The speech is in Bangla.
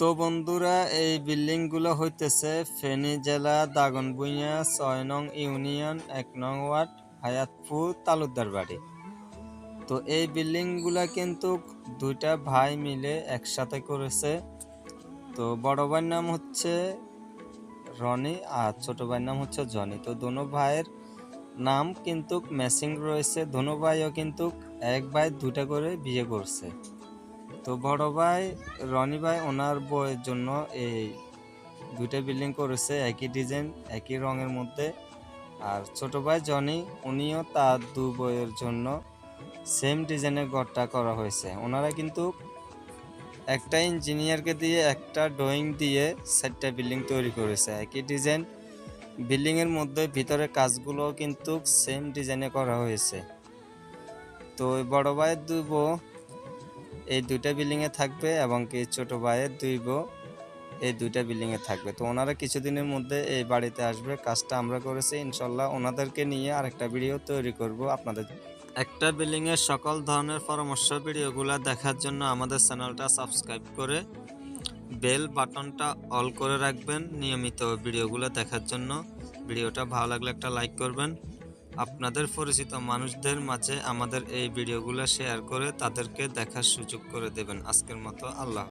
তো বন্ধুরা, এই বিল্ডিংগুলো হইতেছে ফেনী জেলা দাগনভূঞা ছয় নং ইউনিয়ন এক নং ওয়ার্ড, হায়াতপুর তালুকদার বাড়ি। তো এই বিল্ডিংগুলা কিন্তু দুইটা ভাই মিলে একসাথে করেছে। তো বড় ভাইয়ের নাম হচ্ছে রনি আর ছোট ভাইয়ের নাম হচ্ছে জনি। তো দোনো ভাইয়ের নাম কিন্তু ম্যাচিং রয়েছে। দোনো ভাইও কিন্তু এক ভাই দুটা করে বিয়ে করছে। তো বড় ভাই, রনি ভাই, ওনার বইয়ের জন্য এই দুইটা বিল্ডিং করেছে, একই ডিজাইন একই রঙের মধ্যে। আর ছোট ভাই জনি, উনিও তার দু বইয়ের জন্য সেম ডিজাইনের ঘরটা করা হয়েছে। ওনারা কিন্তু একটা ইঞ্জিনিয়ারকে দিয়ে একটা ড্রয়িং দিয়ে চারটা বিল্ডিং তৈরি করেছে। একই ডিজাইন বিল্ডিংয়ের মধ্যে ভিতরে কাজগুলো কিন্তু সেম ডিজাইনে করা হয়েছে। তো বড় ভাইয়ের দুই বউ এই দুইটা বিল্ডিংয়ে থাকবে এবং কি ছোট ভাইয়ের দুই বউ এই দুইটা বিল্ডিংয়ে থাকবে। তো ওনারা কিছুদিনের মধ্যে এই বাড়িতে আসবে। কাজটা আমরা করেছি। ইনশাল্লাহ ওনাদেরকে নিয়ে আরেকটা ভিডিও তৈরি করব আপনাদের একটা বিল্ডিংয়ের সকল ধরনের পরামর্শ, ভিডিওগুলো দেখার জন্য আমাদের চ্যানেলটা সাবস্ক্রাইব করে বেল বাটনটা অল করে রাখবেন নিয়মিত ভিডিওগুলো দেখার জন্য। ভিডিওটা ভালো লাগলে একটা লাইক করবেন। আপনাদের পরিচিত মানুষদের মাঝে আমাদের এই ভিডিওগুলো শেয়ার করে তাদেরকে দেখার সুযোগ করে দেবেন। আজকের মতো আল্লাহ